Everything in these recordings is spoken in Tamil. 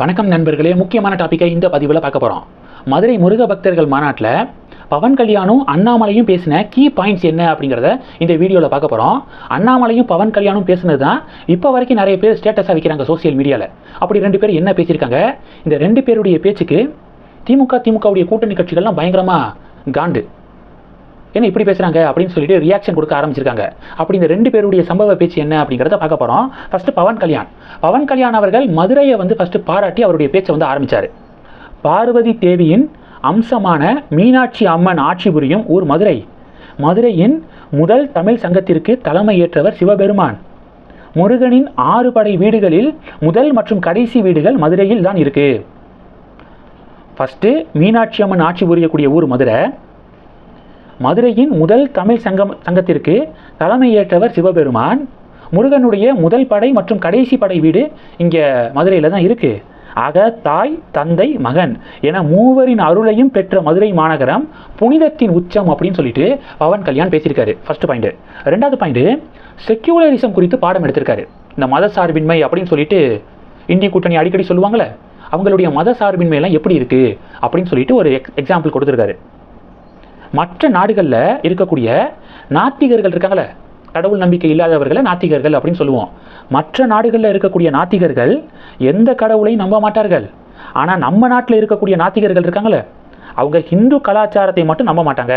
வணக்கம் நண்பர்களே முக்கியமான டாப்பிக்கை இந்த பதிவில் பார்க்க போகிறோம் மதுரை முருக பக்தர்கள் மாநாட்டில் பவன் கல்யாணும் அண்ணாமலையும் பேசின கீ பாயிண்ட்ஸ் என்ன அப்படிங்கிறத இந்த வீடியோவில் பார்க்க போகிறோம் அண்ணாமலையும் பவன் கல்யாணும் பேசினது தான் இப்போ வரைக்கும் நிறைய பேர் ஸ்டேட்டஸாக வைக்கிறாங்க சோஷியல் மீடியாவில் அப்படி ரெண்டு பேர் என்ன பேசியிருக்காங்க? இந்த ரெண்டு பேருடைய பேச்சுக்கு திமுக திமுகவுடைய கூட்டணி கட்சிகள்லாம் பயங்கரமாக காண்டு. என்ன இப்படி பேசுகிறாங்க அப்படின்னு சொல்லிட்டு ரியாக்ஷன் கொடுக்க ஆரம்பிச்சிருக்காங்க. அப்படி இந்த ரெண்டு பேருடைய சம்பவ பேச்சு என்ன அப்படிங்கிறத பார்க்க போகிறோம் ஃபஸ்ட்டு பவன் கல்யாண். பவன் கல்யாண் அவர்கள் மதுரையை வந்து ஃபஸ்ட்டு பாராட்டி அவருடைய பேச்சை வந்து ஆரம்பித்தார் பார்வதி தேவியின் அம்சமான மீனாட்சி அம்மன் ஆட்சி புரியும் ஊர் மதுரை. மதுரையின் முதல் தமிழ் சங்கத்திற்கு தலைமை ஏற்றவர் சிவபெருமான். முருகனின் ஆறு படை வீடுகளில் முதல் மற்றும் கடைசி வீடுகள் மதுரையில் தான் இருக்கு. ஃபஸ்ட்டு மீனாட்சி அம்மன் ஆட்சி புரியக்கூடிய ஊர் மதுரை. மதுரையின் முதல் தமிழ் சங்கம் சங்கத்திற்கு தலைமையேற்றவர் சிவபெருமான். முருகனுடைய முதல் படை மற்றும் கடைசி படை வீடு இங்கே மதுரையில் தான் இருக்குது ஆக தாய் தந்தை மகன் என மூவரின் அருளையும் பெற்ற மதுரை மாநகரம் புனிதத்தின் உச்சம் அப்படின்னு சொல்லிட்டு பவன் கல்யாண் பேசியிருக்காரு. ஃபர்ஸ்ட் பாயிண்ட் ரெண்டாவது பாயிண்ட் செக்யூலரிசம் குறித்து பாடம் எடுத்திருக்காரு. இந்த மத சார்பின்மை அப்படின்னு சொல்லிட்டு இந்திய கூட்டணி அடிக்கடி சொல்லுவாங்களே அவங்களுடைய மத சார்பின்மையெல்லாம் எப்படி இருக்குது அப்படின்னு சொல்லிட்டு ஒரு எக் எக்ஸாம்பிள் கொடுத்துருக்காரு. மற்ற நாடுகளில் இருக்கக்கூடிய நாத்திகர்கள் இருக்காங்களே கடவுள் நம்பிக்கை இல்லாதவர்களை நாத்திகர்கள் அப்படின்னு சொல்லுவோம். மற்ற நாடுகளில் இருக்கக்கூடிய நாத்திகர்கள் எந்த கடவுளையும் நம்ப மாட்டார்கள். ஆனால் நம்ம நாட்டில் இருக்கக்கூடிய நாத்திகர்கள் இருக்காங்களே அவங்க ஹிந்து கலாச்சாரத்தை மட்டும் நம்ப மாட்டாங்க.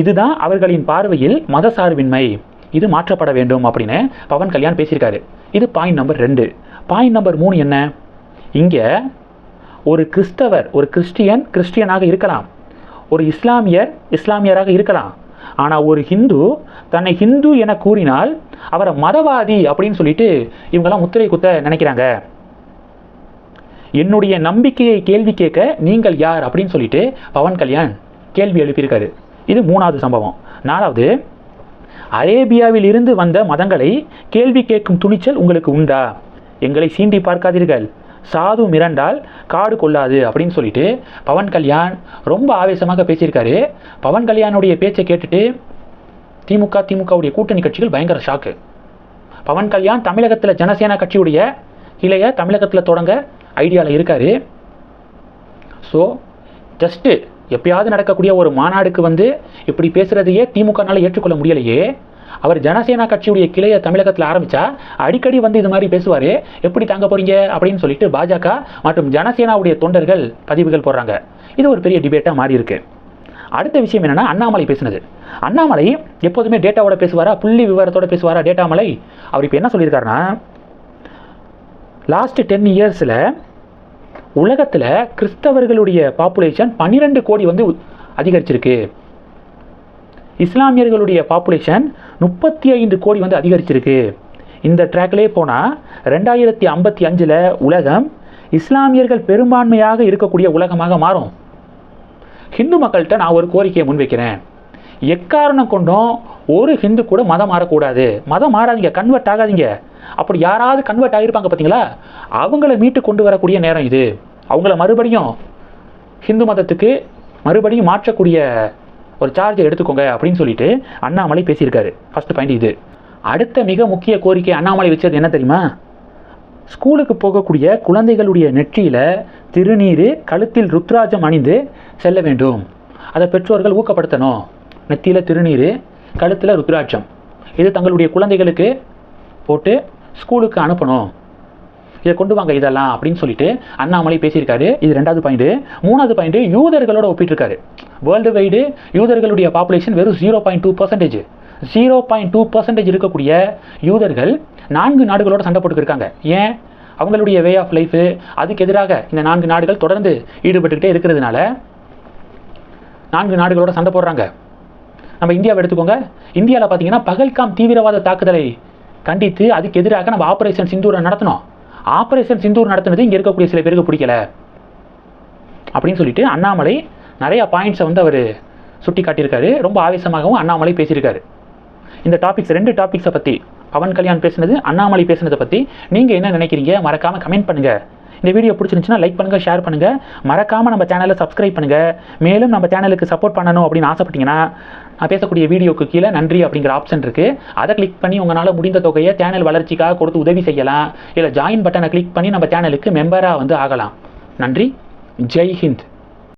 இதுதான் அவர்களின் பார்வையில் மதசார்பின்மை. இது மாற்றப்பட வேண்டும் அப்படின்னு பவன் கல்யாண் பேசியிருக்காரு. இது பாயிண்ட் நம்பர் ரெண்டு. பாயிண்ட் நம்பர் மூணு என்ன? இங்கே ஒரு கிறிஸ்தவர் ஒரு கிறிஸ்டியன் கிறிஸ்டியனாக இருக்கலாம். ஒரு இஸ்லாமியர் இஸ்லாமியராக இருக்கலாம். ஆனால் ஒரு ஹிந்து தன்னை ஹிந்து என கூறினால் அவரை மதவாதி அப்படின்னு சொல்லிட்டு இவங்கெல்லாம் முத்திரை குத்த நினைக்கிறாங்க. என்னுடைய நம்பிக்கையை கேள்வி கேட்க நீங்கள் யார் அப்படின்னு சொல்லிட்டு பவன் கல்யாண் கேள்வி எழுப்பியிருக்காரு. இது மூணாவது சம்பவம். நாலாவது அரேபியாவில் இருந்து வந்த மதங்களை கேள்வி கேட்கும் துணிச்சல் உங்களுக்கு உண்டா? எங்களை சீண்டி பார்க்காதீர்கள். சாது மிரண்டால் காடு கொள்ளாது அப்படின்னு சொல்லிட்டு பவன் கல்யாண் ரொம்ப ஆவேசமாக பேசியிருக்காரு. பவன் கல்யாணுடைய பேச்சை கேட்டுட்டு திமுக திமுகவுடைய கூட்டணி கட்சிகள் பயங்கர ஷாக்கு பவன் கல்யாண் தமிழகத்தில் ஜனசேனா கட்சியுடைய கிளைய தமிழகத்தில் தொடங்க ஐடியாவில் இருக்காரு. ஸோ ஜஸ்ட்டு எப்பயாவது நடக்கக்கூடிய ஒரு மாநாடுக்கு வந்து இப்படி பேசுகிறதையே திமுகனால் ஏற்றுக்கொள்ள முடியலையே. அவர் ஜனசேனா கட்சியுடைய கிளையை தமிழகத்தில் ஆரம்பித்தா அடிக்கடி வந்து இது மாதிரி பேசுவார். எப்படி தாங்க போகிறீங்க அப்படின்னு சொல்லிட்டு பாஜக மற்றும் ஜனசேனாவுடைய தொண்டர்கள் பதிவுகள் போடுறாங்க. இது ஒரு பெரிய டிபேட்டாக மாறி இருக்கு. அடுத்த விஷயம் என்னென்னா அண்ணாமலை பேசினது. அண்ணாமலை எப்போதுமே டேட்டாவோட பேசுவாரா? புள்ளி விவரத்தோட பேசுவாரா டேட்டாமலை? அவர் இப்போ என்ன சொல்லியிருக்காருன்னா லாஸ்ட் டென் இயர்ஸில் உலகத்தில் கிறிஸ்தவர்களுடைய பாப்புலேஷன் பன்னிரெண்டு கோடி வந்து அதிகரிச்சிருக்கு. இஸ்லாமியர்களுடைய பாப்புலேஷன் முப்பத்தி ஐந்து கோடி வந்து அதிகரிச்சிருக்கு. இந்த ட்ராக்லேயே போனால் ரெண்டாயிரத்தி ஐம்பத்தி அஞ்சில் உலகம் இஸ்லாமியர்கள் பெரும்பான்மையாக இருக்கக்கூடிய உலகமாக மாறும். ஹிந்து மக்கள்கிட்ட நான் ஒரு கோரிக்கையை முன்வைக்கிறேன். எக்காரணம் கொண்டும் ஒரு ஹிந்து கூட மதம் மாறக்கூடாது. மதம் மாறாதீங்க கன்வெர்ட் ஆகாதீங்க. அப்படி யாராவது கன்வெர்ட் ஆகியிருப்பாங்க பார்த்தீங்களா அவங்கள மீட்டு கொண்டு வரக்கூடிய நேரம் இது. அவங்கள மறுபடியும் ஹிந்து மதத்துக்கு மறுபடியும் மாற்றக்கூடிய ஒரு சார்ஜை எடுத்துக்கோங்க அப்படின்னு சொல்லிட்டு அண்ணாமலை பேசியிருக்காரு. ஃபர்ஸ்ட் பாயிண்ட் இது. அடுத்த மிக முக்கிய கோரிக்கை அண்ணாமலை வச்சது என்ன தெரியுமா? ஸ்கூலுக்கு போகக்கூடிய குழந்தைகளுடைய நெற்றியில் திருநீர் கழுத்தில் ருத்ராஜம் அணிந்து செல்ல வேண்டும். அதை பெற்றோர்கள் ஊக்கப்படுத்தணும். நெத்தியில் திருநீர் கழுத்தில் ருத்ராட்சம். இது தங்களுடைய குழந்தைகளுக்கு போட்டு ஸ்கூலுக்கு அனுப்பணும். இதை கொண்டு வாங்க இதெல்லாம் அப்படின்னு சொல்லிட்டு அண்ணாமலை பேசியிருக்காரு. இது ரெண்டாவது பாயிண்ட்டு மூணாவது பாயிண்ட்டு யூதர்களோட ஒப்பிட்டிருக்காரு. வேர்ல்டு வைடு யூதர்களுடைய பாப்புலேஷன் வெறும் zero point two percentage zero point two percentage இருக்கக்கூடிய யூதர்கள் நான்கு நாடுகளோட சண்டை போட்டுக்கிருக்காங்க. ஏன்? அவங்களுடைய வே ஆஃப் லைஃபு அதுக்கு எதிராக இந்த நான்கு நாடுகள் தொடர்ந்து ஈடுபட்டுக்கிட்டே இருக்கிறதுனால நான்கு நாடுகளோட சண்டை போடுறாங்க. நம்ம இந்தியாவை எடுத்துக்கோங்க. இந்தியாவில் பார்த்தீங்கன்னா பகல்காம் தீவிரவாத தாக்குதலை கண்டித்து அதுக்கு எதிராக நம்ம ஆப்ரேஷன் சிந்தூரை நடத்தினோம். ஆப்ரேஷன் சிந்தூர் நடத்துனது இங்கே இருக்கக்கூடிய சில பேருக்கு பிடிக்கல. அப்படின்னு சொல்லிட்டு அண்ணாமலை நிறையா பாயிண்ட்ஸை வந்து அவர் சுட்டி காட்டியிருக்காரு. ரொம்ப ஆவேசமாகவும் அண்ணாமலை பேசியிருக்காரு. இந்த டாபிக்ஸ் ரெண்டு டாபிக்ஸை பற்றி பவன் கல்யாண் பேசினது அண்ணாமலை பேசினதை பற்றி நீங்கள் என்ன நினைக்கிறீங்க? மறக்காமல் கமெண்ட் பண்ணுங்கள் இந்த வீடியோ பிடிச்சிருந்துச்சுன்னா லைக் பண்ணுங்கள் ஷேர் பண்ணுங்கள் மறக்காமல் நம்ம சேனலை சப்ஸ்கிரைப் பண்ணுங்கள் மேலும் நம்ம சேனலுக்கு சப்போர்ட் பண்ணணும் அப்படின்னு ஆசைப்பட்டீங்கன்னா நான் பேசக்கூடிய வீடியோக்கு கீழே நன்றி அப்படிங்கிற ஆப்ஷன் இருக்குது அதை கிளிக் பண்ணி உங்களால் முடிந்த தொகையை சேனல் வளர்ச்சிக்காக கொடுத்து உதவி செய்யலாம். இல்லை ஜாயின் பட்டனை கிளிக் பண்ணி நம்ம சேனலுக்கு மெம்பராக வந்து ஆகலாம். நன்றி. ஜெய் ஹிந்த்.